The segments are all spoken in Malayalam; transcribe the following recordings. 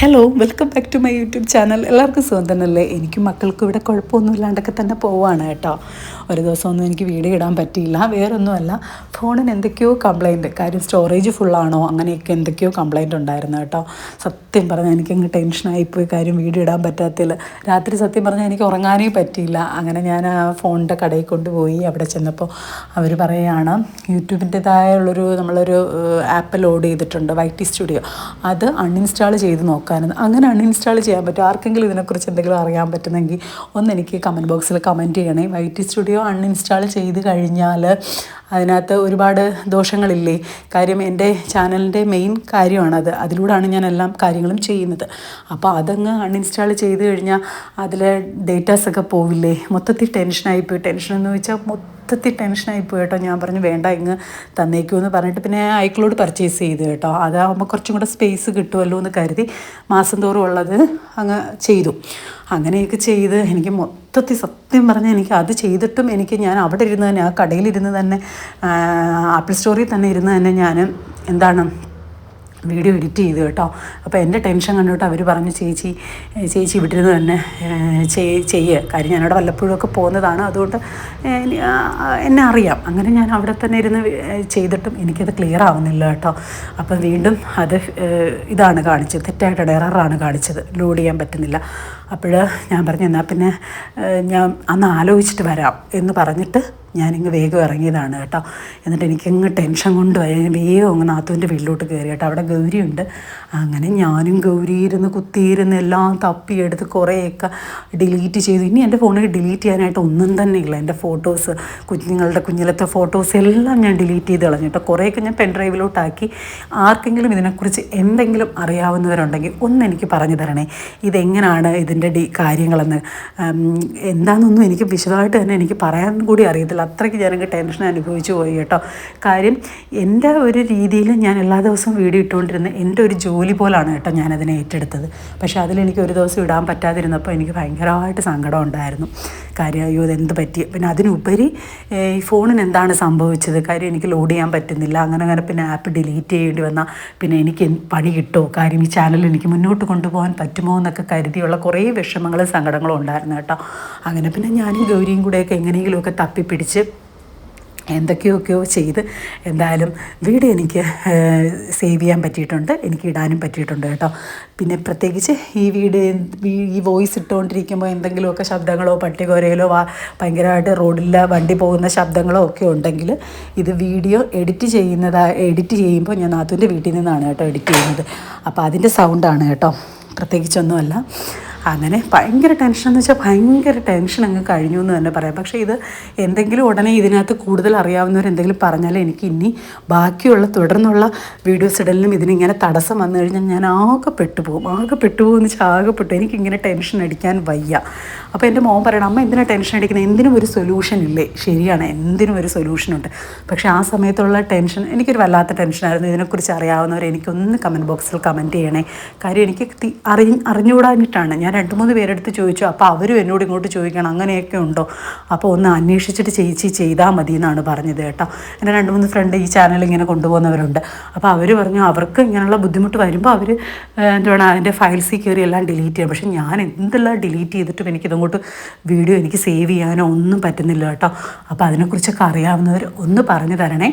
Hello welcome back to my YouTube channel എല്ലാവർക്കും സുഖം തന്നെയല്ലേ? എനിക്കും മക്കൾക്കും ഇവിടെ കുഴപ്പമൊന്നും ഇല്ലാണ്ടൊക്കെ തന്നെ പോവാണ് കേട്ടോ. ഒരു ദിവസമൊന്നും എനിക്ക് വീഡിയോ ഇടാൻ പറ്റിയില്ല. വേറൊന്നുമല്ല ഫോണിന് എന്തൊക്കെയോ കംപ്ലൈന്റ് കാര്യം സ്റ്റോറേജ് ഫുള്ളാണോ അങ്ങനെയൊക്കെ എന്തൊക്കെയോ കംപ്ലൈന്റ് ഉണ്ടായിരുന്നു കേട്ടോ. സത്യം പറഞ്ഞാൽ എനിക്കങ്ങ് ടെൻഷനായിപ്പോയി കാര്യം വീഡിയോ ഇടാൻ പറ്റാത്തതിൽ രാത്രി സത്യം പറഞ്ഞാൽ എനിക്ക് ഉറങ്ങാനേ പറ്റിയില്ല. അങ്ങനെ ഞാൻ ആ ഫോണിന്റെ കടയിൽ കൊണ്ടുപോയി അവിടെ ചെന്നപ്പോൾ അവർ പറയുകയാണ് യൂട്യൂബിന്റെതായുള്ളൊരു നമ്മളൊരു ആപ്പ് ലോഡ് ചെയ്തിട്ടുണ്ട് വൈ ടി സ്റ്റുഡിയോ. അത് അൺഇൻസ്റ്റാൾ ചെയ്ത് നോക്കാനെന്ന് അങ്ങനെ അൺഇൻസ്റ്റാൾ ചെയ്യാൻ പറ്റും ആർക്കെങ്കിലും ഇതിനെക്കുറിച്ച് എന്തെങ്കിലും അറിയാൻ പറ്റുന്നെങ്കിൽ ഒന്ന് എനിക്ക് കമന്റ് ബോക്സിൽ കമന്റ് ചെയ്യണേ. വൈറ്റി സ്റ്റുഡിയോ അൺഇൻസ്റ്റാൾ ചെയ്ത് കഴിഞ്ഞാൽ അതിനകത്ത് ഒരുപാട് ദോഷങ്ങളില്ലേ? കാര്യം എന്റെ ചാനലിന്റെ മെയിൻ കാര്യമാണത് അതിലൂടെയാണ് ഞാൻ എല്ലാം കാര്യങ്ങളും ചെയ്യുന്നത്. അപ്പോൾ അതങ്ങ് അൺഇൻസ്റ്റാൾ ചെയ്ത് കഴിഞ്ഞാൽ അതിലെ ഡേറ്റാസൊക്കെ പോവില്ലേ? മൊത്തത്തിൽ ടെൻഷനായിപ്പോയി ടെൻഷൻ എന്ന് വെച്ചാൽ മൊത്തത്തിൽ ടെൻഷനായി പോയി കേട്ടോ. ഞാൻ പറഞ്ഞു വേണ്ട ഇങ്ങ് തന്നേക്കൂ എന്ന് പറഞ്ഞിട്ട് പിന്നെ ഐക്ലോഡ് പർച്ചേസ് ചെയ്ത് കേട്ടോ. അതാകുമ്പോൾ കുറച്ചും കൂടെ സ്പേസ് കിട്ടുമല്ലോ എന്ന് കരുതി മാസം തോറും ഉള്ളത് അങ്ങ് ചെയ്തു. അങ്ങനെയൊക്കെ ചെയ്ത് എനിക്ക് മൊത്തത്തിൽ സത്യം പറഞ്ഞാൽ എനിക്ക് അത് ചെയ്തിട്ടും എനിക്ക് ഞാൻ അവിടെ ഇരുന്ന് തന്നെ ആ കടയിലിരുന്ന് തന്നെ ആപ്പിൾ സ്റ്റോറിൽ തന്നെ ഇരുന്ന് തന്നെ ഞാൻ എന്താണ് വീഡിയോ എഡിറ്റ് ചെയ്തു കേട്ടോ. അപ്പോൾ എന്റെ ടെൻഷൻ കണ്ടിട്ട് അവർ പറഞ്ഞു ചേച്ചി ചേച്ചി വിട്ടിരുന്ന് തന്നെ ചെയ്യുക ചെയ്- ചെയ്യ്. കാര്യം ഞാനവിടെ വല്ലപ്പോഴും ഒക്കെ പോകുന്നതാണ്. അതുകൊണ്ട് എന്നെ അറിയാം. അങ്ങനെ ഞാൻ അവിടെ തന്നെ ഇരുന്ന് ചെയ്തിട്ടും എനിക്കത് ക്ലിയർ ആവുന്നില്ല കേട്ടോ. അപ്പം വീണ്ടും അത് ഇതാണ് കാണിച്ചത്. തെറ്റായിട്ട് എററാണ് കാണിച്ചത്. ലോഡ് ചെയ്യാൻ പറ്റുന്നില്ല. അപ്പോൾ ഞാൻ പറഞ്ഞു എന്നാൽ പിന്നെ ഞാൻ അന്ന് ആലോചിച്ചിട്ട് വരാം എന്ന് പറഞ്ഞിട്ട് ഞാനിങ്ങ് വേഗം ഇറങ്ങിയതാണ് കേട്ടോ. എന്നിട്ട് എനിക്കങ്ങ് ടെൻഷൻ കൊണ്ട് വേഗം അങ്ങ് നാത്തൂന്റെ വീട്ടിലോട്ട് കയറി കേട്ടോ അവിടെ ഗൗരിയുണ്ട്. അങ്ങനെ ഞാനും ഗൗരിയിരുന്ന് കുത്തിയിരുന്ന് എല്ലാം തപ്പിയെടുത്ത് കുറേയൊക്കെ ഡിലീറ്റ് ചെയ്തു. ഇനി എന്റെ ഫോണിൽ ഡിലീറ്റ് ചെയ്യാനായിട്ട് ഒന്നും തന്നെ ഇല്ല. എന്റെ ഫോട്ടോസ് കുഞ്ഞുങ്ങളുടെ കുഞ്ഞിലത്തെ ഫോട്ടോസ് എല്ലാം ഞാൻ ഡിലീറ്റ് ചെയ്ത് കളഞ്ഞു കേട്ടോ. കുറേയൊക്കെ ഞാൻ പെൻ ഡ്രൈവിലോട്ടാക്കി ആർക്കെങ്കിലും ഇതിനെക്കുറിച്ച് എന്തെങ്കിലും അറിയാവുന്നവരുണ്ടെങ്കിൽ ഒന്ന് എനിക്ക് പറഞ്ഞു തരണേ. ഇതെങ്ങനെയാണ് ഇതിന്റെ ഡി കാര്യങ്ങളെന്ന്? എന്താണെന്നൊന്നും എനിക്ക് വിശദമായിട്ട് തന്നെ എനിക്ക് പറയാൻ കൂടി അറിയത്തില്ല. അത്രയ്ക്ക് ജനങ്ങൾക്ക് ടെൻഷൻ അനുഭവിച്ചു പോയി കേട്ടോ. കാര്യം എന്റെ ഒരു രീതിയിൽ ഞാൻ എല്ലാ ദിവസവും വീഡിയോ ഇട്ടുകൊണ്ടിരുന്ന എന്റെ ഒരു ജോലി പോലാണ് കേട്ടോ ഞാനതിനെ ഏറ്റെടുത്തത്. പക്ഷേ അതിലെനിക്ക് ഒരു ദിവസം ഇടാൻ പറ്റാതിരുന്നപ്പോൾ എനിക്ക് ഭയങ്കരമായിട്ട് സങ്കടം ഉണ്ടായിരുന്നു. കാര്യം അയ്യോ ഇതെന്ത് പറ്റി? പിന്നെ അതിനുപരി ഈ ഫോണിന് എന്താണ് സംഭവിച്ചത്? കാര്യം എനിക്ക് ലോഡ് ചെയ്യാൻ പറ്റുന്നില്ല. അങ്ങനെ അങ്ങനെ പിന്നെ ആപ്പ് ഡിലീറ്റ് ചെയ്യേണ്ടി വന്നാൽ പിന്നെ എനിക്ക് പണി കിട്ടുമോ കാര്യം ഈ ചാനൽ എനിക്ക് മുന്നോട്ട് കൊണ്ടുപോകാൻ പറ്റുമോ എന്നൊക്കെ കരുതിയുള്ള കുറേ വിഷമങ്ങളും സങ്കടങ്ങളും ഉണ്ടായിരുന്നു കേട്ടോ. അങ്ങനെ പിന്നെ ഞാനും ഗൗരിയും കൂടെയൊക്കെ എങ്ങനെയെങ്കിലുമൊക്കെ തപ്പിപ്പിടിച്ച് എന്തൊക്കെയൊക്കെയോ ചെയ്ത് എന്തായാലും വീഡിയോ എനിക്ക് സേവ് ചെയ്യാൻ പറ്റിയിട്ടുണ്ട്. എനിക്ക് ഇടാനും പറ്റിയിട്ടുണ്ട് കേട്ടോ. പിന്നെ പ്രത്യേകിച്ച് ഈ വീഡിയോ ഈ വോയിസ് ഇട്ടുകൊണ്ടിരിക്കുമ്പോൾ എന്തെങ്കിലുമൊക്കെ ശബ്ദങ്ങളോ പട്ടികോരയിലോ വാ ഭയങ്കരമായിട്ട് റോഡിൽ വണ്ടി പോകുന്ന ശബ്ദങ്ങളോ ഒക്കെ ഉണ്ടെങ്കിൽ ഇത് വീഡിയോ എഡിറ്റ് ചെയ്യുന്നതാ എഡിറ്റ് ചെയ്യുമ്പോൾ ഞാൻ നാത്തൂന്റെ വീട്ടിൽ നിന്നാണ് കേട്ടോ എഡിറ്റ് ചെയ്യുന്നത്. അപ്പോൾ അതിന്റെ സൗണ്ടാണ് കേട്ടോ. പ്രത്യേകിച്ചൊന്നുമല്ല. അങ്ങനെ ഭയങ്കര ടെൻഷൻ എന്ന് വെച്ചാൽ ഭയങ്കര ടെൻഷൻ അങ്ങ് കഴിഞ്ഞു എന്ന് തന്നെ പറയാം. പക്ഷേ ഇത് എന്തെങ്കിലും ഉടനെ ഇതിനകത്ത് കൂടുതൽ അറിയാവുന്നവർ എന്തെങ്കിലും പറഞ്ഞാൽ എനിക്ക് ഇനി ബാക്കിയുള്ള തുടർന്നുള്ള വീഡിയോസ് ഇടലിനും ഇതിനിങ്ങനെ തടസ്സം വന്നു കഴിഞ്ഞാൽ ഞാൻ ആകെ പെട്ടുപോകും. ആകെ പെട്ടുപോകും എന്ന് വെച്ചാൽ ആകെ പെട്ടു എനിക്കിങ്ങനെ ടെൻഷൻ അടിക്കാൻ വയ്യ. അപ്പോൾ എന്റെ മോൻ പറയണം അമ്മ എന്തിനാണ് ടെൻഷൻ അടിക്കുന്നത്? എന്തിനും ഒരു സൊല്യൂഷൻ ഇല്ലേ? ശരിയാണ് എന്തിനും ഒരു സൊല്യൂഷനുണ്ട് പക്ഷേ ആ സമയത്തുള്ള ടെൻഷൻ എനിക്കൊരു വല്ലാത്ത ടെൻഷനായിരുന്നു ഇതിനെക്കുറിച്ച് അറിയാവുന്നവർ എനിക്കൊന്ന് കമന്റ് ബോക്സിൽ കമന്റ് ചെയ്യണേ. കാര്യം എനിക്ക് അറി അറിഞ്ഞുകൂടാഞ്ഞിട്ടാണ്. ഞാൻ രണ്ട് മൂന്ന് പേരെടുത്ത് ചോദിച്ചു അപ്പോൾ അവരും എന്നോട് ഇങ്ങോട്ട് ചോദിക്കണം അങ്ങനെയൊക്കെ ഉണ്ടോ? അപ്പോൾ ഒന്ന് അന്വേഷിച്ചിട്ട് ചേച്ചി ചെയ്താൽ മതി എന്നാണ് പറഞ്ഞത് കേട്ടോ. എന്റെ രണ്ട് മൂന്ന് ഫ്രണ്ട് ഈ ചാനൽ ഇങ്ങനെ കൊണ്ടുപോകുന്നവരുണ്ട്. അപ്പോൾ അവർ പറഞ്ഞു അവർക്ക് ഇങ്ങനെയുള്ള ബുദ്ധിമുട്ട് വരുമ്പോൾ അവർ എന്താണ് അതിന്റെ ഫയൽസിൽ കയറി എല്ലാം ഡിലീറ്റ് ചെയ്യാം പക്ഷേ ഞാൻ എന്തെല്ലാം ഡിലീറ്റ് ചെയ്തിട്ടും എനിക്കിതങ്ങോട്ട് വീഡിയോ എനിക്ക് സേവ് ചെയ്യാനോ ഒന്നും പറ്റുന്നില്ല കേട്ടോ. അപ്പോൾ അതിനെക്കുറിച്ചൊക്കെ അറിയാവുന്നവർ ഒന്ന് പറഞ്ഞു തരണേ.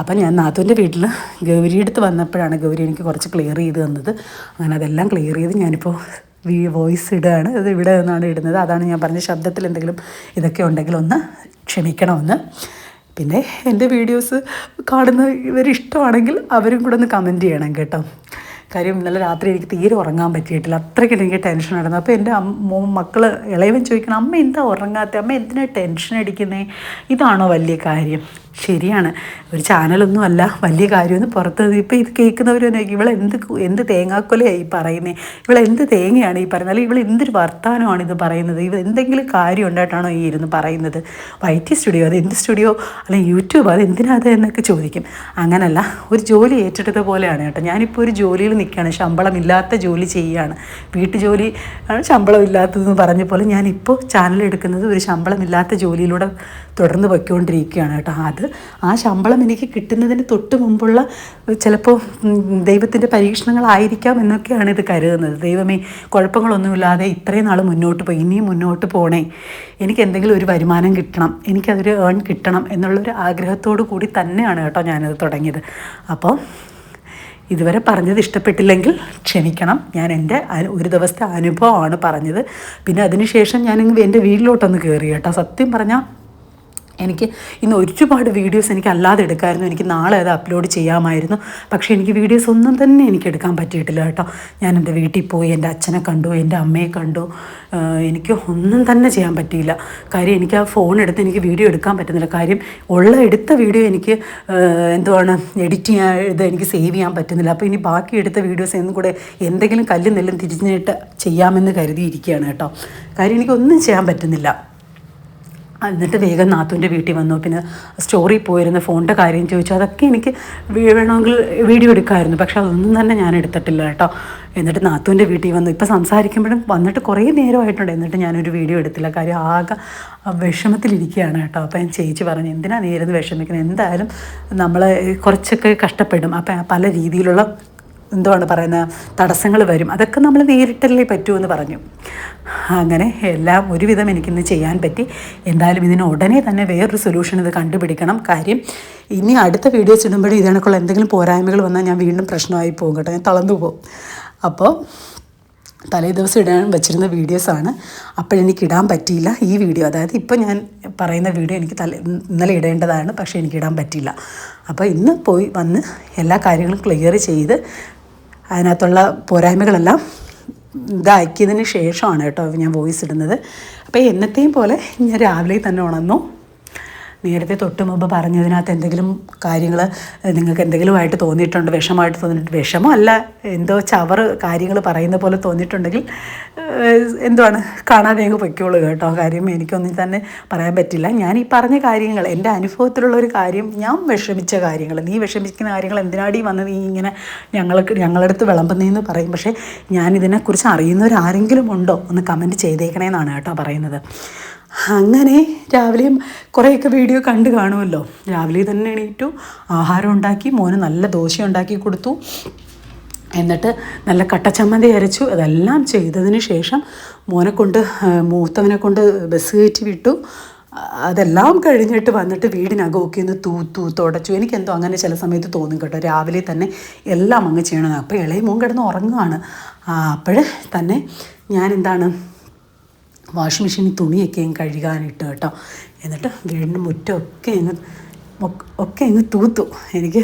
അപ്പം ഞാൻ നാത്തൂന്റെ വീട്ടിൽ ഗൗരി എടുത്ത് വന്നപ്പോഴാണ് ഗൗരി എനിക്ക് കുറച്ച് ക്ലിയർ ചെയ്ത് തന്നത്. അങ്ങനെ അതെല്ലാം ക്ലിയർ ചെയ്ത് ഞാനിപ്പോൾ വി വോയിസ് ഇടുകയാണ് അത് ഇവിടെ നിന്നാണ് ഇടുന്നത്. അതാണ് ഞാൻ പറഞ്ഞ ശബ്ദത്തിൽ എന്തെങ്കിലും ഇതൊക്കെ ഉണ്ടെങ്കിൽ ഒന്ന് ക്ഷമിക്കണമെന്ന്. പിന്നെ എന്റെ വീഡിയോസ് കാണുന്ന ഇവരിഷ്ടമാണെങ്കിൽ അവരും കൂടെ ഒന്ന് കമന്റ് ചെയ്യണം കേട്ടോ. കാര്യം ഇന്നലെ രാത്രി എനിക്ക് തീരെ ഉറങ്ങാൻ പറ്റിയിട്ടില്ല. അത്രയ്ക്ക് എനിക്ക് ടെൻഷൻ ആയിരുന്നു. അപ്പോൾ എന്റെ അമ്മ മക്കൾ ഇളയവൻ ചോദിക്കണം അമ്മ എന്താ ഉറങ്ങാത്ത? അമ്മ എന്തിനാണ് ടെൻഷൻ അടിക്കുന്നത് ഇതാണോ വലിയ കാര്യം. ശരിയാണ്. ഒരു ചാനലൊന്നും അല്ല വലിയ കാര്യമൊന്നും പുറത്ത് ഇപ്പോൾ ഇത് കേൾക്കുന്നവർ തന്നെ ഇവൾ എന്ത് എന്ത് തേങ്ങാക്കൊലയായി പറയുന്നത് ഇവൾ എന്ത് തേങ്ങയാണ് ഈ പറയുന്നത്? അല്ലെങ്കിൽ ഇവൾ എന്തൊരു വർത്തമാനമാണ് ഇത് പറയുന്നത്? ഇവ എന്തെങ്കിലും കാര്യം ഉണ്ടായിട്ടാണോ ഈ ഇരുന്ന് പറയുന്നത്? വൈറ്റി സ്റ്റുഡിയോ അത് എന്ത് സ്റ്റുഡിയോ? അല്ലെങ്കിൽ യൂട്യൂബ് അത് എന്തിനാ അത് എന്നൊക്കെ ചോദിക്കും. അങ്ങനല്ല ഒരു ജോലി ഏറ്റെടുത്ത പോലെയാണ് കേട്ടോ. ഞാനിപ്പോൾ ഒരു ജോലിയിൽ നിൽക്കുകയാണ്. ശമ്പളമില്ലാത്ത ജോലി ചെയ്യുകയാണ്. വീട്ടുജോലി ആണ് ശമ്പളമില്ലാത്തതെന്ന് പറഞ്ഞ പോലെ ഞാനിപ്പോൾ ചാനൽ എടുക്കുന്നത് ഒരു ശമ്പളമില്ലാത്ത ജോലിയിലൂടെ തുടർന്ന് പൊയ്ക്കൊണ്ടിരിക്കുകയാണ് കേട്ടോ. അത് ആ ശമ്പളം എനിക്ക് കിട്ടുന്നതിന് തൊട്ട് മുമ്പുള്ള ചിലപ്പോൾ ദൈവത്തിന്റെ പരീക്ഷണങ്ങളായിരിക്കാം എന്നൊക്കെയാണ് ഇത് കരുതുന്നത്. ദൈവമേ കുഴപ്പങ്ങളൊന്നുമില്ലാതെ ഇത്രയും നാൾ മുന്നോട്ട് പോയി ഇനിയും മുന്നോട്ട് പോണേ. എനിക്ക് എന്തെങ്കിലും ഒരു വരുമാനം കിട്ടണം എനിക്കതൊരു ഏൺ കിട്ടണം എന്നുള്ളൊരു ആഗ്രഹത്തോടു കൂടി തന്നെയാണ് കേട്ടോ ഞാനത് തുടങ്ങിയത്. അപ്പോൾ ഇതുവരെ പറഞ്ഞത് ഇഷ്ടപ്പെട്ടില്ലെങ്കിൽ ക്ഷമിക്കണം. ഞാൻ എന്റെ ഒരു ദിവസത്തെ അനുഭവമാണ് പറഞ്ഞത്. പിന്നെ അതിനുശേഷം ഞാൻ എന്റെ വീട്ടിലോട്ടൊന്ന് കയറി കേട്ടോ. സത്യം പറഞ്ഞാൽ എനിക്ക് ഇന്ന് ഒരുപാട് വീഡിയോസ് എനിക്ക് അല്ലാതെ എടുക്കാമായിരുന്നു എനിക്ക് നാളെ അത് അപ്ലോഡ് ചെയ്യാമായിരുന്നു. പക്ഷേ എനിക്ക് വീഡിയോസ് ഒന്നും തന്നെ എനിക്ക് എടുക്കാൻ പറ്റിയിട്ടില്ല കേട്ടോ. ഞാൻ എന്റെ വീട്ടിൽ പോയി എന്റെ അച്ഛനെ കണ്ടു എന്റെ അമ്മയെ കണ്ടു. എനിക്ക് ഒന്നും തന്നെ ചെയ്യാൻ പറ്റിയില്ല. കാര്യം എനിക്ക് ആ ഫോൺ എടുത്ത് എനിക്ക് വീഡിയോ എടുക്കാൻ പറ്റുന്നില്ല. കാര്യം ഉള്ള എടുത്ത വീഡിയോ എനിക്ക് എന്തുവാണ് എഡിറ്റ് ചെയ്യാൻ ഇത് എനിക്ക് സേവ് ചെയ്യാൻ പറ്റുന്നില്ല. അപ്പോൾ ഇനി ബാക്കി എടുത്ത വീഡിയോസ് എന്നും കൂടെ എന്തെങ്കിലും കല്ലും നെല്ലും തിരിഞ്ഞിട്ട് ചെയ്യാമെന്ന് കരുതിയിരിക്കുകയാണ് കേട്ടോ. കാര്യം എനിക്കൊന്നും ചെയ്യാൻ പറ്റുന്നില്ല. എന്നിട്ട് വേഗം നാത്തൂന്റെ വീട്ടിൽ വന്നു. പിന്നെ സ്റ്റോറിൽ പോയിരുന്ന ഫോണിന്റെ കാര്യം ചോദിച്ചു. അതൊക്കെ എനിക്ക് വേണമെങ്കിൽ വീഡിയോ എടുക്കാമായിരുന്നു പക്ഷെ അതൊന്നും തന്നെ ഞാൻ എടുത്തിട്ടില്ല കേട്ടോ. എന്നിട്ട് നാത്തൂന്റെ വീട്ടിൽ വന്നു. ഇപ്പോൾ സംസാരിക്കുമ്പോഴും വന്നിട്ട് കുറേ നേരമായിട്ടുണ്ട്. എന്നിട്ട് ഞാനൊരു വീഡിയോ എടുത്തില്ല. കാര്യം ആകെ വിഷമത്തിലിരിക്കുകയാണ് കേട്ടോ. അപ്പോൾ ഞാൻ ചേച്ചി പറഞ്ഞു എന്തിനാണ് നേരം വിഷമിക്കുന്നത്? എന്തായാലും നമ്മൾ കുറച്ചൊക്കെ കഷ്ടപ്പെടും. അപ്പം പല രീതിയിലുള്ള എന്തുവാണ് പറയുന്നത് തടസ്സങ്ങൾ വരും. അതൊക്കെ നമ്മൾ നേരിട്ടല്ലേ പറ്റൂ എന്ന് പറഞ്ഞു. അങ്ങനെ എല്ലാം ഒരുവിധം എനിക്കിന്ന് ചെയ്യാൻ പറ്റി. എന്തായാലും ഇതിന് ഉടനെ തന്നെ വേറൊരു സൊല്യൂഷൻ ഇത് കണ്ടുപിടിക്കണം. കാര്യം ഇനി അടുത്ത വീഡിയോസ് ഇടുമ്പോഴും ഇതിനൊക്കെയുള്ള എന്തെങ്കിലും പോരായ്മകൾ വന്നാൽ ഞാൻ വീണ്ടും പ്രശ്നമായി പോകും കേട്ടോ. ഞാൻ തളർന്നു പോകും. അപ്പോൾ തലേ ദിവസം ഇടാൻ വെച്ചിരുന്ന വീഡിയോസാണ് അപ്പോഴെനിക്ക് ഇടാൻ പറ്റിയില്ല. ഈ വീഡിയോ അതായത് ഇപ്പോൾ ഞാൻ പറയുന്ന വീഡിയോ എനിക്ക് തലേ ഇന്നലെ ഇടേണ്ടതാണ്. പക്ഷേ എനിക്ക് ഇടാൻ പറ്റിയില്ല. അപ്പോൾ ഇന്ന് പോയി വന്ന് എല്ലാ കാര്യങ്ങളും ക്ലിയർ ചെയ്ത് അതിനകത്തുള്ള പോരായ്മകളെല്ലാം ഇതാക്കിയതിന് ശേഷമാണ് കേട്ടോ ഞാൻ വോയിസ് ഇടുന്നത്. അപ്പോൾ എന്നത്തെയും പോലെ ഞാൻ രാവിലെ തന്നെ ഉണർന്നു. നേരത്തെ തൊട്ട് മുമ്പ് പറഞ്ഞതിനകത്ത് എന്തെങ്കിലും കാര്യങ്ങൾ നിങ്ങൾക്ക് എന്തെങ്കിലുമായിട്ട് തോന്നിയിട്ടുണ്ട്? വിഷമമായിട്ട് തോന്നിയിട്ടുണ്ട് അല്ല എന്തോ ചവർ കാര്യങ്ങൾ പറയുന്ന പോലെ തോന്നിയിട്ടുണ്ടെങ്കിൽ എന്തുവാണ് കാണാതെ അങ്ങ് പൊയ്ക്കോളൂ കേട്ടോ. കാര്യം എനിക്കൊന്നും തന്നെ പറയാൻ പറ്റില്ല. ഞാൻ ഈ പറഞ്ഞ കാര്യങ്ങൾ എന്റെ അനുഭവത്തിലുള്ള ഒരു കാര്യം ഞാൻ വിഷമിച്ച കാര്യങ്ങൾ നീ വിഷമിക്കുന്ന കാര്യങ്ങൾ എന്തിനാടി വന്ന് നീ ഇങ്ങനെ ഞങ്ങൾക്ക് ഞങ്ങളടുത്ത് വിളമ്പുന്നതെന്ന് പറയും. പക്ഷേ ഞാനിതിനെക്കുറിച്ച് അറിയുന്നവരാരെങ്കിലും ഉണ്ടോ? ഒന്ന് കമന്റ് ചെയ്തേക്കണേന്നാണ് കേട്ടോ പറയുന്നത്. അങ്ങനെ രാവിലെയും കുറേയൊക്കെ വീഡിയോ കണ്ടു കാണുമല്ലോ. രാവിലെ തന്നെ എണീറ്റു ആഹാരം ഉണ്ടാക്കി മോന് നല്ല ദോശ ഉണ്ടാക്കി കൊടുത്തു. എന്നിട്ട് നല്ല കട്ടച്ചമ്മന്തി അരച്ചു. അതെല്ലാം ചെയ്തതിന് ശേഷം മോനെ കൊണ്ട് മൂത്തവനെ കൊണ്ട് ബസ് കയറ്റി വിട്ടു. അതെല്ലാം കഴിഞ്ഞിട്ട് വന്നിട്ട് വീടിനകമൊക്കെ ഒന്ന് തൂ തൂ തുടച്ചു. എനിക്കെന്തോ അങ്ങനെ ചില സമയത്ത് തോന്നും കേട്ടോ. രാവിലെ തന്നെ എല്ലാം അങ്ങ് ചെയ്യണം. അപ്പോൾ ഇളയ മോൻ കിടന്ന് ഉറങ്ങുകയാണ് അപ്പോഴേ തന്നെ ഞാൻ എന്താണ് വാഷിംഗ് മെഷീനിൽ തുണിയൊക്കെ അങ്ങ് കഴുകാനിട്ട് കേട്ടോ. എന്നിട്ട് വീടിന്റെ മുറ്റമൊക്കെ അങ്ങ് ഒക്കെ അങ്ങ് തൂത്തു. എനിക്ക്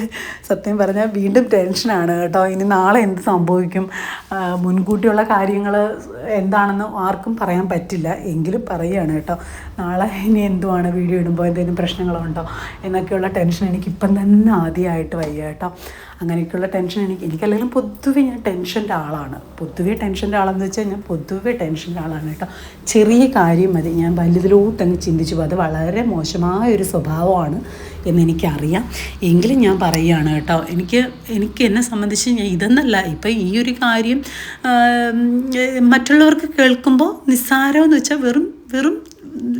സത്യം പറഞ്ഞാൽ വീണ്ടും ടെൻഷനാണ് കേട്ടോ. ഇനി നാളെ എന്ത് സംഭവിക്കും? മുൻകൂട്ടിയുള്ള കാര്യങ്ങൾ എന്താണെന്ന് ആർക്കും പറയാൻ പറ്റില്ല. എങ്കിലും പറയുകയാണ് കേട്ടോ. നാളെ ഇനി എന്തുവാണ്? വീഡിയോ ഇടുമ്പോൾ എന്തെങ്കിലും പ്രശ്നങ്ങളുണ്ടോ? എന്നൊക്കെയുള്ള ടെൻഷൻ എനിക്ക് എനിക്കിപ്പം തന്നെ ആദ്യമായിട്ട് വയ്യ കേട്ടോ. അങ്ങനെയൊക്കെയുള്ള ടെൻഷൻ എനിക്ക് എനിക്കല്ലെങ്കിലും പൊതുവെ ഞാൻ ടെൻഷന്റെ ആളാണ്. പൊതുവെ ടെൻഷന്റെ ആളെന്ന് വെച്ചാൽ ഞാൻ പൊതുവെ ടെൻഷന്റെ ആളാണ് കേട്ടോ. ചെറിയ കാര്യം മതി. ഞാൻ വലുതിലോട്ടങ്ങ് ചിന്തിച്ചു പോകും അത് വളരെ മോശമായ ഒരു സ്വഭാവമാണ് എന്നെനിക്കറിയാം എങ്കിലും ഞാൻ പറയുകയാണ് കേട്ടോ. എനിക്ക് എനിക്ക് എന്നെ സംബന്ധിച്ച് ഞാൻ ഇതെന്നല്ല. ഇപ്പം ഈ ഒരു കാര്യം മറ്റുള്ളവർക്ക് കേൾക്കുമ്പോൾ നിസ്സാരമെന്ന് വെച്ചാൽ വെറും വെറും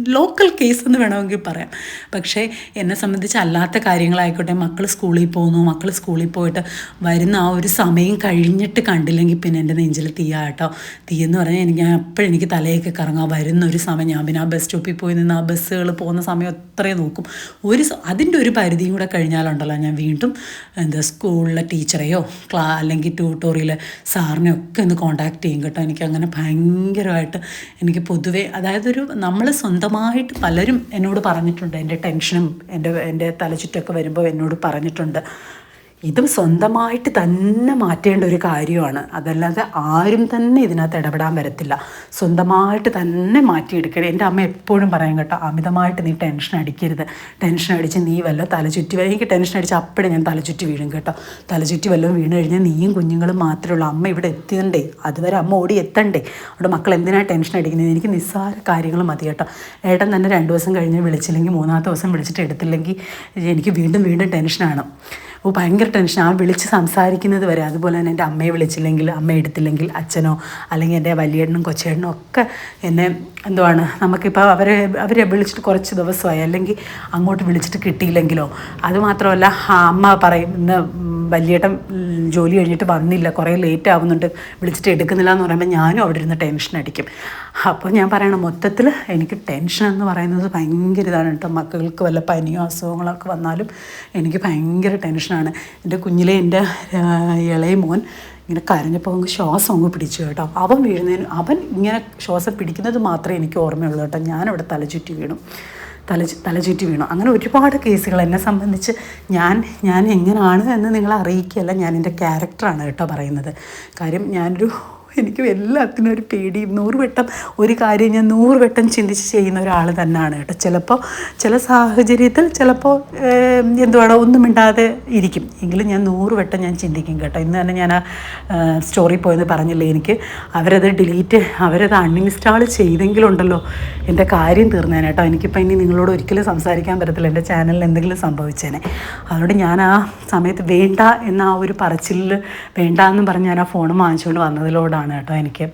ലോക്കൽ കേസ് എന്ന് വേണമെങ്കിൽ പറയാം. പക്ഷേ എന്നെ സംബന്ധിച്ച് അല്ലാത്ത കാര്യങ്ങളായിക്കോട്ടെ മക്കൾ സ്കൂളിൽ പോകുന്നു മക്കൾ സ്കൂളിൽ പോയിട്ട് വരുന്ന ആ ഒരു സമയം കഴിഞ്ഞിട്ട് കണ്ടില്ലെങ്കിൽ പിന്നെ എന്റെ നെഞ്ചിൽ തീയാ കേട്ടോ. തീ എന്ന് പറഞ്ഞാൽ എനിക്ക് എനിക്ക് തലയൊക്കെ കറങ്ങാൻ വരുന്ന ഒരു സമയം ഞാൻ പിന്നെ ആ ബസ് സ്റ്റോപ്പിൽ പോയി നിന്ന് ആ ബസ്സുകൾ പോകുന്ന സമയം അത്രയും നോക്കും. ഒരു അതിന്റെ ഒരു പരിധിയും കൂടെ കഴിഞ്ഞാലുണ്ടല്ലോ ഞാൻ വീണ്ടും എന്താ സ്കൂളിലെ ടീച്ചറെയോ ക്ലാ അല്ലെങ്കിൽ ട്യൂട്ടോറിയൽ സാറിനെ ഒക്കെ ഒന്ന് കോണ്ടാക്ട് ചെയ്യും കേട്ടോ. എനിക്ക് അങ്ങനെ ഭയങ്കരമായിട്ട് എനിക്ക് പൊതുവേ അതായത് ഒരു നമ്മൾ സ്വന്തമായിട്ട് പലരും എന്നോട് പറഞ്ഞിട്ടുണ്ട്. എന്റെ ടെൻഷനും എന്റെ എന്റെ തലചുറ്റൊക്കെ വരുമ്പോൾ എന്നോട് പറഞ്ഞിട്ടുണ്ട്. ഇതും സ്വന്തമായിട്ട് തന്നെ മാറ്റേണ്ട ഒരു കാര്യമാണ്. അതല്ലാതെ ആരും തന്നെ ഇതിനകത്ത് ഇടപെടാൻ വരത്തില്ല. സ്വന്തമായിട്ട് തന്നെ മാറ്റിയെടുക്കണം എന്റെ അമ്മ എപ്പോഴും പറയും കേട്ടോ അമിതമായിട്ട് നീ ടെൻഷൻ അടിക്കരുത്. ടെൻഷൻ അടിച്ച് നീ വല്ല തലചുറ്റി വരും എനിക്ക് ടെൻഷൻ അടിച്ച് അപ്പോഴേ ഞാൻ തലചുറ്റി വീഴും കേട്ടോ. തലചുറ്റി വല്ലതും വീണ് കഴിഞ്ഞാൽ നീയും കുഞ്ഞുങ്ങളും മാത്രമേ ഉള്ളൂ. അമ്മ ഇവിടെ എത്തിയണ്ടേ അതുവരെ അമ്മ ഓടി എത്തണ്ടേ? അവിടെ മക്കൾ എന്തിനാണ് ടെൻഷൻ അടിക്കുന്നത്? എനിക്ക് നിസ്സാര കാര്യങ്ങൾ മതി കേട്ടോ. ഏട്ടൻ തന്നെ രണ്ട് ദിവസം കഴിഞ്ഞ് വിളിച്ചില്ലെങ്കിൽ മൂന്നാമത്തെ ദിവസം വിളിച്ചിട്ട് എടുത്തില്ലെങ്കിൽ എനിക്ക് വീണ്ടും വീണ്ടും ടെൻഷനാണ്. ഓ ഭയങ്കര ടെൻഷൻ ആ വിളിച്ച് സംസാരിക്കുന്നത് വരെ. അതുപോലെ തന്നെ എന്റെ അമ്മയെ വിളിച്ചില്ലെങ്കിൽ അമ്മ എടുത്തില്ലെങ്കിൽ അച്ഛനോ അല്ലെങ്കിൽ എന്റെ വലിയേട്ടനും കൊച്ചേട്ടനും ഒക്കെ എന്നെ എന്തുവാണ് നമുക്കിപ്പോൾ അവരെ അവരെ വിളിച്ചിട്ട് കുറച്ച് ദിവസമായി. അല്ലെങ്കിൽ അങ്ങോട്ട് വിളിച്ചിട്ട് കിട്ടിയില്ലെങ്കിലോ. അതുമാത്രമല്ല അമ്മ പറയും ഇന്ന് വലിയേട്ടൻ ജോലി കഴിഞ്ഞിട്ട് വന്നില്ല. കുറേ ലേറ്റ് ആവുന്നുണ്ട്. വിളിച്ചിട്ട് എടുക്കുന്നില്ല എന്ന് പറയുമ്പോൾ ഞാനും അവിടെ ഇരുന്ന് ടെൻഷൻ അടിക്കും. അപ്പോൾ ഞാൻ പറയണം മൊത്തത്തിൽ എനിക്ക് ടെൻഷൻ എന്ന് പറയുന്നത് ഭയങ്കര ഇതാണ് കേട്ടോ. മക്കൾക്ക് വല്ല പനിയോ അസുഖങ്ങളൊക്കെ വന്നാലും എനിക്ക് ഭയങ്കര ടെൻഷനാണ് എന്റെ കുഞ്ഞിലെ എന്റെ ഇളയ മോൻ ഇങ്ങനെ കരഞ്ഞപ്പോൾ അങ്ങ് ശ്വാസം അങ്ങ് പിടിച്ചു കേട്ടോ. അവൻ വീഴുന്നതിന് അവൻ ഇങ്ങനെ ശ്വാസം പിടിക്കുന്നത് മാത്രമേ എനിക്ക് ഓർമ്മയുള്ളൂ കേട്ടോ. ഞാനവിടെ തലചുറ്റി വീണു. തല തലചുറ്റി വീണു. അങ്ങനെ ഒരുപാട് കേസുകൾ എന്നെ സംബന്ധിച്ച് ഞാൻ ഞാൻ എങ്ങനെയാണ് എന്ന് നിങ്ങളെ അറിയിക്കുകയല്ല. ഞാൻ എന്റെ ക്യാരക്ടറാണ് കേട്ടോ പറയുന്നത്. കാര്യം ഞാനൊരു എനിക്ക് എല്ലാത്തിനും ഒരു പേടിയും നൂറ് വട്ടം ഒരു കാര്യം ഞാൻ നൂറ് വട്ടം ചിന്തിച്ച് ചെയ്യുന്ന ഒരാൾ തന്നെയാണ് കേട്ടോ. ചിലപ്പോൾ ചില സാഹചര്യത്തിൽ ചിലപ്പോൾ എന്തുവാണ് ഒന്നും മിണ്ടാതെ ഇരിക്കും. എങ്കിലും ഞാൻ നൂറ് വട്ടം ഞാൻ ചിന്തിക്കും കേട്ടോ. ഇന്ന് തന്നെ ഞാൻ ആ സ്റ്റോറി പോയെന്ന് പറഞ്ഞില്ലേ എനിക്ക്? അവരത് ഡിലീറ്റ് അവരത് അൺഇൻസ്റ്റാൾ ചെയ്തെങ്കിലുണ്ടല്ലോ എന്റെ കാര്യം തീർന്നേനെ കേട്ടോ. എനിക്കിപ്പോൾ ഇനി നിങ്ങളോട് ഒരിക്കലും സംസാരിക്കാൻ പറ്റത്തില്ല എന്റെ ചാനലിൽ എന്തെങ്കിലും സംഭവിച്ചേനെ. അതുകൊണ്ട് ഞാൻ ആ സമയത്ത് വേണ്ട എന്ന ആ ഒരു പറച്ചിലിൽ വേണ്ട എന്ന് പറഞ്ഞ് ഞാൻ ആ ഫോൺ വാങ്ങിച്ചുകൊണ്ട് വന്നതിലോടാണ് കേട്ടോ എനിക്ക്.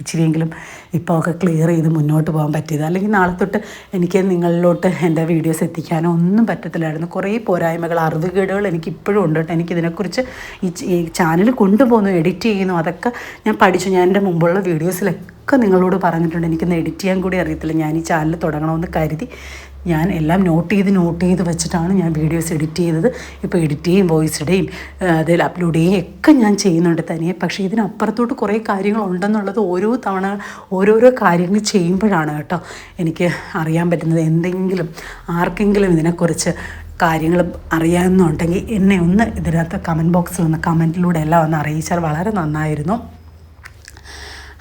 ഇച്ചിരിയെങ്കിലും ഇപ്പോൾ ഒക്കെ ക്ലിയർ ചെയ്ത് മുന്നോട്ട് പോകാൻ പറ്റിയത്. അല്ലെങ്കിൽ നാളെ തൊട്ട് എനിക്ക് നിങ്ങളിലോട്ട് എന്റെ വീഡിയോസ് എത്തിക്കാനോ ഒന്നും പറ്റത്തില്ലായിരുന്നു. കുറേ പോരായ്മകൾ അറിവുകേടുകൾ എനിക്ക് ഇപ്പോഴും ഉണ്ട് കേട്ടോ. എനിക്കിതിനെക്കുറിച്ച് ഈ ചാനൽ കൊണ്ടുപോകുന്നു എഡിറ്റ് ചെയ്യുന്നു അതൊക്കെ ഞാൻ പഠിച്ചു. ഞാൻ എന്റെ മുമ്പുള്ള വീഡിയോസിലൊക്കെ നിങ്ങളോട് പറഞ്ഞിട്ടുണ്ട്. എനിക്കൊന്ന് എഡിറ്റ് ചെയ്യാൻ കൂടി അറിയത്തില്ല. ഞാൻ ഈ ചാനൽ തുടങ്ങണമെന്ന് കരുതി ഞാൻ എല്ലാം നോട്ട് ചെയ്ത് നോട്ട് ചെയ്ത് വെച്ചിട്ടാണ് ഞാൻ വീഡിയോസ് എഡിറ്റ് ചെയ്തത്. ഇപ്പോൾ എഡിറ്റ് ചെയ്യും വോയിസ് ഇടുകയും അതിൽ അപ്ലോഡ് ചെയ്യുകയും ഒക്കെ ഞാൻ ചെയ്യുന്നുണ്ട് തനിയെ. പക്ഷേ ഇതിനപ്പുറത്തോട്ട് കുറേ കാര്യങ്ങളുണ്ടെന്നുള്ളത് ഓരോ തവണ ഓരോരോ കാര്യങ്ങൾ ചെയ്യുമ്പോഴാണ് കേട്ടോ എനിക്ക് അറിയാൻ പറ്റുന്നത്. എന്തെങ്കിലും ആർക്കെങ്കിലും ഇതിനെക്കുറിച്ച് കാര്യങ്ങൾ അറിയാമെന്നുണ്ടെങ്കിൽ എന്നെ ഒന്ന് ഇതിനകത്ത് കമന്റ് ബോക്സിൽ ഒന്ന് കമന്റിലൂടെ എല്ലാം ഒന്ന് അറിയിച്ചാൽ വളരെ നന്നായിരുന്നു.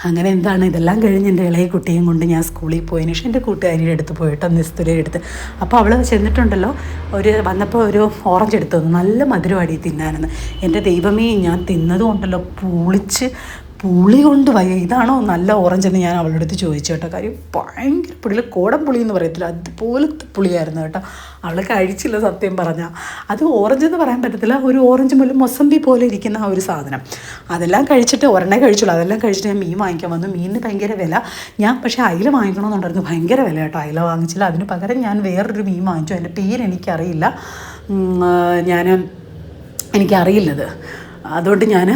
അങ്ങനെ എന്താണ്? ഇതെല്ലാം കഴിഞ്ഞ് എന്റെ ഇളയ കുട്ടിയും കൊണ്ട് ഞാൻ സ്കൂളിൽ പോയതിന് ശേഷം എന്റെ കൂട്ടുകാരിയുടെ അടുത്ത് പോയിട്ട് നിസ്തുലയുടെ അടുത്ത്. അപ്പോൾ അവൾ ചെന്നിട്ടുണ്ടല്ലോ ഒരു വന്നപ്പോൾ ഒരു ഓറഞ്ച് എടുത്തു നല്ല മധുരമാടി തിന്നാനെന്ന്. എന്റെ ദൈവമേ ഞാൻ തിന്നതുകൊണ്ടല്ലോ പുളിച്ച് പുളി കൊണ്ട് വയ ഇതാണോ നല്ല ഓറഞ്ച് എന്ന് ഞാൻ അവളുടെ അടുത്ത് ചോദിച്ചു കേട്ടോ. കാര്യം ഭയങ്കര പുളിയിൽ കോടം പുളി എന്ന് പറയത്തില്ല. അതുപോലത്തെ പുളിയായിരുന്നു കേട്ടോ. അവൾ കഴിച്ചില്ല സത്യം പറഞ്ഞാൽ അത് ഓറഞ്ച് എന്ന് പറയാൻ പറ്റത്തില്ല. ഒരു ഓറഞ്ച് പോലും മൊസമ്പി പോലെ ഇരിക്കുന്ന ആ ഒരു സാധനം. അതെല്ലാം കഴിച്ചിട്ട് ഒരെണ്ണേ കഴിച്ചുള്ളൂ. അതെല്ലാം കഴിച്ചിട്ട് ഞാൻ മീൻ വാങ്ങിക്കാൻ വന്നു. മീനിന് ഭയങ്കര വില. ഞാൻ പക്ഷേ അയില വാങ്ങിക്കണമെന്നുണ്ടായിരുന്നു. ഭയങ്കര വില കേട്ടോ. അയില വാങ്ങിച്ചില്ല. അതിന് പകരം ഞാൻ വേറൊരു മീൻ വാങ്ങിച്ചു. അതിന്റെ പേര് എനിക്കറിയില്ല. ഞാൻ എനിക്കറിയില്ലത്. അതുകൊണ്ട് ഞാൻ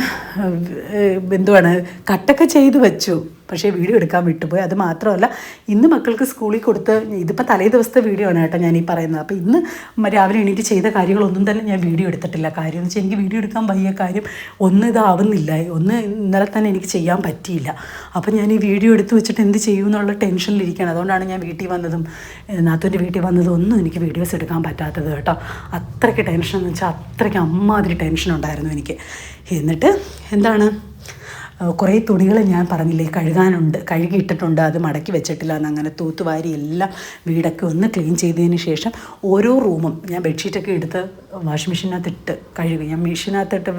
എന്തുവാണ് കട്ടൊക്കെ ചെയ്തു വെച്ചു. പക്ഷേ വീഡിയോ എടുക്കാൻ വിട്ടുപോയി. അത് മാത്രമല്ല ഇന്ന് മക്കൾക്ക് സ്കൂളിൽ കൊടുത്ത് ഇതിപ്പോൾ തലേ ദിവസത്തെ വീഡിയോ ആണ് കേട്ടോ ഞാൻ ഈ പറയുന്നത്. അപ്പോൾ ഇന്ന് രാവിലെ എണീറ്റ് ചെയ്ത കാര്യങ്ങളൊന്നും തന്നെ ഞാൻ വീഡിയോ എടുത്തിട്ടില്ല. കാര്യം എന്ന് വെച്ചാൽ എനിക്ക് വീഡിയോ എടുക്കാൻ വയ്യ കാര്യം ഒന്ന് ഇതാവുന്നില്ല. ഒന്ന് ഇന്നലെ തന്നെ എനിക്ക് ചെയ്യാൻ പറ്റിയില്ല. അപ്പോൾ ഞാൻ ഈ വീഡിയോ എടുത്ത് വെച്ചിട്ട് എന്ത് ചെയ്യും എന്നുള്ള ടെൻഷനിലിരിക്കുകയാണ് അതുകൊണ്ടാണ് ഞാൻ വീട്ടിൽ വന്നതും നാത്തൂന്റെ വീട്ടിൽ വന്നതും ഒന്നും എനിക്ക് വീഡിയോസ് എടുക്കാൻ പറ്റാത്തത് കേട്ടോ. അത്രയ്ക്ക് ടെൻഷൻ എന്ന് വെച്ചാൽ അത്രയ്ക്ക് അമ്മാതിരി ടെൻഷൻ ഉണ്ടായിരുന്നു എനിക്ക്. എന്നിട്ട് എന്താണ്? കുറേ തുണികൾ ഞാൻ പറഞ്ഞില്ലേ കഴുകാനുണ്ട് കഴുകിയിട്ടിട്ടുണ്ട് അത് മടക്കി വെച്ചിട്ടില്ല എന്ന് അങ്ങനെ തൂത്തുവാരി എല്ലാം വീടൊക്കെ ഒന്ന് ക്ലീൻ ചെയ്തതിന് ശേഷം ഓരോ റൂമും ഞാൻ ബെഡ്ഷീറ്റൊക്കെ എടുത്ത് വാഷിംഗ് മെഷീനകത്തിട്ട് കഴുകി. ഞാൻ മെഷീനകത്തിട്ട്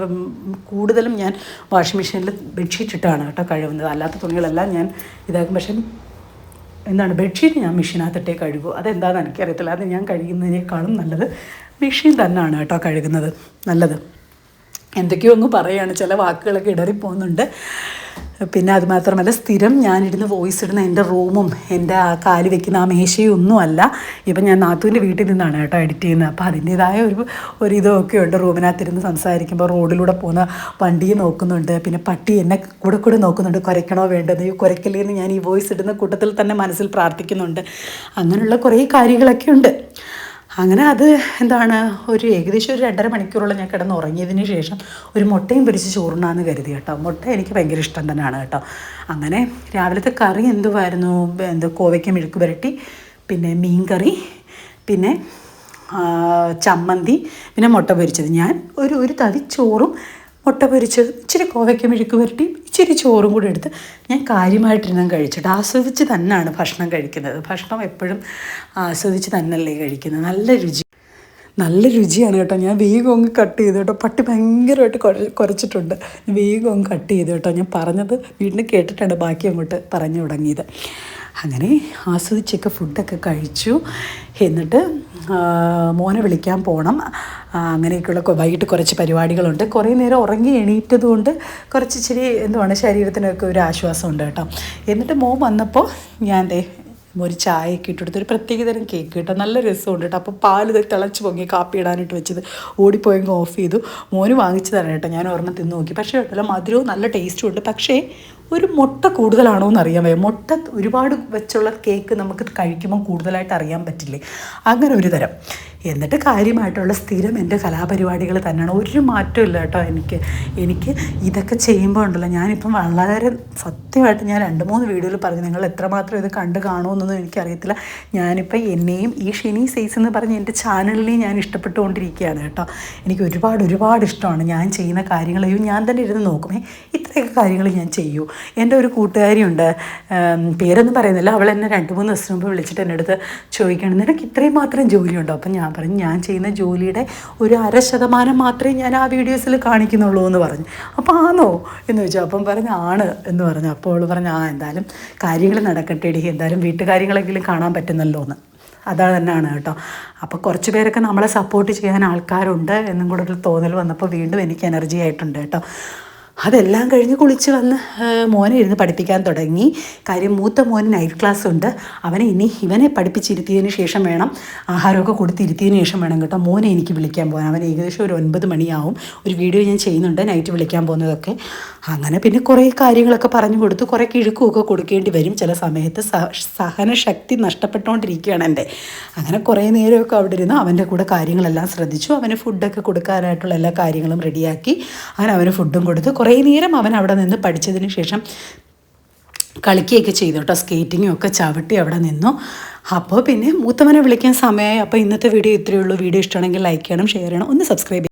കൂടുതലും ഞാൻ വാഷിംഗ് മെഷീനിൽ ബെഡ്ഷീറ്റ് ഇട്ടാണ് കേട്ടോ കഴുകുന്നത്. അല്ലാത്ത തുണികളെല്ലാം ഞാൻ ഇതാക്കും. പക്ഷേ എന്താണ് ബെഡ്ഷീറ്റ് ഞാൻ മെഷീനകത്തിട്ടേ കഴുകൂ. അതെന്താണെന്ന് എനിക്കറിയത്തില്ല. അത് ഞാൻ കഴുകുന്നതിനേക്കാളും നല്ലത് മെഷീൻ തന്നെയാണ് കേട്ടോ കഴുകുന്നത്. നല്ലത്. എന്തൊക്കെയോ അങ്ങ് പറയുകയാണ് ചില വാക്കുകളൊക്കെ ഇടറിപ്പോകുന്നുണ്ട്. പിന്നെ അതുമാത്രമല്ല സ്ഥിരം ഞാനിരുന്ന് വോയിസ് ഇടുന്ന എന്റെ റൂമും എന്റെ ആ കാൽ വെക്കുന്ന ആ മേശയും ഒന്നുമല്ല. ഇപ്പം ഞാൻ നാത്തൂന്റെ വീട്ടിൽ നിന്നാണ് കേട്ടോ എഡിറ്റ് ചെയ്യുന്നത്. അപ്പോൾ അതിന്റേതായ ഒരു ഒരു ഇതൊക്കെ ഉണ്ട് റൂമിനകത്തിരുന്ന് സംസാരിക്കുമ്പോൾ റോഡിലൂടെ പോകുന്ന വണ്ടിയെ നോക്കുന്നുണ്ട്. പിന്നെ പട്ടി എന്നെ കൂടെ കൂടെ നോക്കുന്നുണ്ട്. കുരയ്ക്കണോ വേണ്ടത്? ഈ കുരയ്ക്കലേന്ന് ഞാൻ ഈ വോയിസ് ഇടുന്ന കൂട്ടത്തിൽ തന്നെ മനസ്സിൽ പ്രാർത്ഥിക്കുന്നുണ്ട്. അങ്ങനെയുള്ള കുറേ കാര്യങ്ങളൊക്കെ ഉണ്ട്. അങ്ങനെ അത് എന്താണ് ഒരു ഏകദേശം ഒരു രണ്ടര മണിക്കൂറോളം ഞാൻ കിടന്ന് ഉറങ്ങിയതിന് ശേഷം ഒരു മുട്ടയും പിടിച്ച് ചോറിനാന്ന് കരുതി കേട്ടോ. മുട്ട എനിക്ക് ഭയങ്കര ഇഷ്ടം തന്നെയാണ് കേട്ടോ. അങ്ങനെ രാവിലത്തെ കറി എന്തുവായിരുന്നു? എന്ത് കോവയ്ക്ക മെഴുക്ക് പുരട്ടി പിന്നെ മീൻ കറി പിന്നെ ചമ്മന്തി പിന്നെ മുട്ട പൊരിച്ചത്. ഞാൻ ഒരു ഒരു തവി ചോറും മുട്ട പൊരിച്ചത് ഇച്ചിരി കോവയ്ക്ക മെഴുക്ക് പുരട്ടി ഇച്ചിരി ചോറും കൂടി എടുത്ത് ഞാൻ കാര്യമായിട്ടിരുന്ന് കഴിച്ചിട്ട് ആസ്വദിച്ച് തന്നെയാണ് ഭക്ഷണം കഴിക്കുന്നത്. ഭക്ഷണം എപ്പോഴും ആസ്വദിച്ച് തന്നെയല്ലേ കഴിക്കുന്നത്. നല്ല രുചി. നല്ല രുചിയാണ് കേട്ടോ. ഞാൻ വേഗം അങ്ങ് കട്ട് ചെയ്തു കേട്ടോ. പട്ടി ഭയങ്കരമായിട്ട് കുറച്ചിട്ടുണ്ട് വേഗം അങ്ങ് കട്ട് ചെയ്തു കേട്ടോ. ഞാൻ പറഞ്ഞത് വീട്ടിൽ കേട്ടിട്ടുണ്ട്. ബാക്കി അങ്ങോട്ട് പറഞ്ഞു തുടങ്ങിയത്. അങ്ങനെ ആസ്വദിച്ചൊക്കെ ഫുഡൊക്കെ കഴിച്ചു. എന്നിട്ട് മോനെ വിളിക്കാൻ പോകണം അങ്ങനെയൊക്കെയുള്ള വൈകിട്ട് കുറച്ച് പരിപാടികളുണ്ട്. കുറേ നേരം ഉറങ്ങി എണീറ്റത് കൊണ്ട് കുറച്ച് ഇച്ചിരി എന്തുവാണ് ശരീരത്തിനൊക്കെ ഒരു ആശ്വാസമുണ്ട് കേട്ടോ. എന്നിട്ട് മോൻ വന്നപ്പോൾ ഞാൻ ദേ ഒരു ചായയൊക്കെ ഇട്ടെടുത്ത് ഒരു പ്രത്യേക തരം കേക്ക് കേട്ടോ. നല്ല രസമുണ്ട് കേട്ടോ. അപ്പോൾ ഇത് തിളച്ച് പൊങ്ങി കാപ്പി ഇടാനായിട്ട് വെച്ചത്. ഓടിപ്പോയെങ്കിൽ ഓഫ് ചെയ്തു. മോന് വാങ്ങിച്ചതാണ് കേട്ടോ. ഞാൻ ഓർമ്മ തിന്ന് നോക്കി. പക്ഷേ കേട്ടല്ലോ മധുരവും നല്ല ടേസ്റ്റും ഉണ്ട്. പക്ഷേ ഒരു മുട്ട കൂടുതലാണോ എന്ന് അറിയാൻ വയ്യ മുട്ട ഒരുപാട് വെച്ചുള്ള കേക്ക് നമുക്ക് കഴിക്കുമ്പോൾ കൂടുതലായിട്ട് അറിയാൻ പറ്റില്ലേ? അങ്ങനെ ഒരു തരം. എന്നിട്ട് കാര്യമായിട്ടുള്ള സ്ഥിരം എന്റെ കലാപരിപാടികൾ തന്നെയാണ്. ഒരു മാറ്റവും ഇല്ല കേട്ടോ എനിക്ക്. എനിക്ക് ഇതൊക്കെ ചെയ്യുമ്പോൾ ഉണ്ടല്ലോ ഞാനിപ്പം വളരെ സത്യമായിട്ട് ഞാൻ രണ്ട് മൂന്ന് വീഡിയോയിൽ പറഞ്ഞു നിങ്ങൾ എത്രമാത്രം ഇത് കണ്ട് കാണുമെന്നൊന്നും എനിക്കറിയത്തില്ല. ഞാനിപ്പോൾ എന്നെയും ഈ ഷിനി സൈസ് എന്ന് പറഞ്ഞ് എന്റെ ചാനലിനെയും ഞാൻ ഇഷ്ടപ്പെട്ടുകൊണ്ടിരിക്കുകയാണ് കേട്ടോ. എനിക്ക് ഒരുപാട് ഒരുപാട് ഇഷ്ടമാണ്. ഞാൻ ചെയ്യുന്ന കാര്യങ്ങളെയും ഞാൻ തന്നെ ഇരുന്ന് നോക്കുമേ ഇത്രയൊക്കെ കാര്യങ്ങൾ ഞാൻ ചെയ്യൂ. എന്റെ ഒരു കൂട്ടുകാരിയുണ്ട് പേരൊന്നും പറയുന്നില്ല. അവൾ എന്നെ രണ്ട് മൂന്ന് ദിവസം മുമ്പ് വിളിച്ചിട്ട് എന്റെ അടുത്ത് ചോദിക്കണം നിനക്ക് ഇത്രയും മാത്രം ജോലിയുണ്ടോ? അപ്പം ഞാൻ പറഞ്ഞു ഞാൻ ചെയ്യുന്ന ജോലിയുടെ ഒരു അര ശതമാനം മാത്രമേ ഞാൻ ആ വീഡിയോസിൽ കാണിക്കുന്നുള്ളൂ എന്ന് പറഞ്ഞു. അപ്പോൾ ആണോ എന്ന് ചോദിച്ചു. അപ്പം പറഞ്ഞു ആണ് എന്ന് പറഞ്ഞു. അപ്പോൾ അവൾ പറഞ്ഞു ആ എന്തായാലും കാര്യങ്ങൾ നടക്കട്ടെ ഇടി എന്തായാലും വീട്ടുകാര്യങ്ങളെങ്കിലും കാണാൻ പറ്റുന്നല്ലോ എന്ന്. അതാണ് തന്നെയാണ് കേട്ടോ. അപ്പോൾ കുറച്ച് പേരൊക്കെ നമ്മളെ സപ്പോർട്ട് ചെയ്യാൻ ആൾക്കാരുണ്ട് എന്നും കൂടെ ഒരു തോന്നൽ വന്നപ്പോൾ വീണ്ടും എനിക്ക് എനർജി ആയിട്ടുണ്ട് കേട്ടോ. അതെല്ലാം കഴിഞ്ഞ് കുളിച്ച് വന്ന് മോനെ ഇരുന്ന് പഠിപ്പിക്കാൻ തുടങ്ങി. കാര്യം മൂത്ത മോന് നൈറ്റ് ക്ലാസ് ഉണ്ട്. അവനെ ഇനി ഇവനെ പഠിപ്പിച്ചിരുത്തിയതിന് ശേഷം വേണം ആഹാരമൊക്കെ കൊടുത്തിരുത്തിയതിന് ശേഷം വേണം കേട്ടോ മോനെ എനിക്ക് വിളിക്കാൻ പോകാൻ. അവൻ ഏകദേശം ഒരു ഒൻപത് മണിയാവും. ഒരു വീഡിയോ ഞാൻ ചെയ്യുന്നുണ്ട് നൈറ്റ് വിളിക്കാൻ പോകുന്നതൊക്കെ. അങ്ങനെ പിന്നെ കുറേ കാര്യങ്ങളൊക്കെ പറഞ്ഞു കൊടുത്തു കുറേ കിഴുക്കുമൊക്കെ കൊടുക്കേണ്ടി വരും. ചില സമയത്ത് സഹനശക്തി നഷ്ടപ്പെട്ടുകൊണ്ടിരിക്കുകയാണ് എന്റെ. അങ്ങനെ കുറേ നേരമൊക്കെ അവിടെ ഇരുന്ന് അവന്റെ കൂടെ കാര്യങ്ങളെല്ലാം ശ്രദ്ധിച്ചു. അവന് ഫുഡൊക്കെ കൊടുക്കാനായിട്ടുള്ള എല്ലാ കാര്യങ്ങളും റെഡിയാക്കി അങ്ങനെ അവന് ഫുഡും കൊടുത്ത് കുറേ നേരം അവൻ അവിടെ നിന്ന് പഠിച്ചതിന് ശേഷം കളിക്കുകയൊക്കെ ചെയ്തു കേട്ടോ. സ്കേറ്റിങ്ങും ഒക്കെ ചവിട്ടി അവിടെ നിന്നു. അപ്പോൾ പിന്നെ മൂത്തവനെ വിളിക്കാൻ സമയമായി. അപ്പോൾ ഇന്നത്തെ വീഡിയോ ഇത്രയേ ഉള്ളൂ. വീഡിയോ ഇഷ്ടമാണെങ്കിൽ ലൈക്ക് ചെയ്യണം ഷെയർ ചെയ്യണം. ഒന്ന് സബ്സ്ക്രൈബ്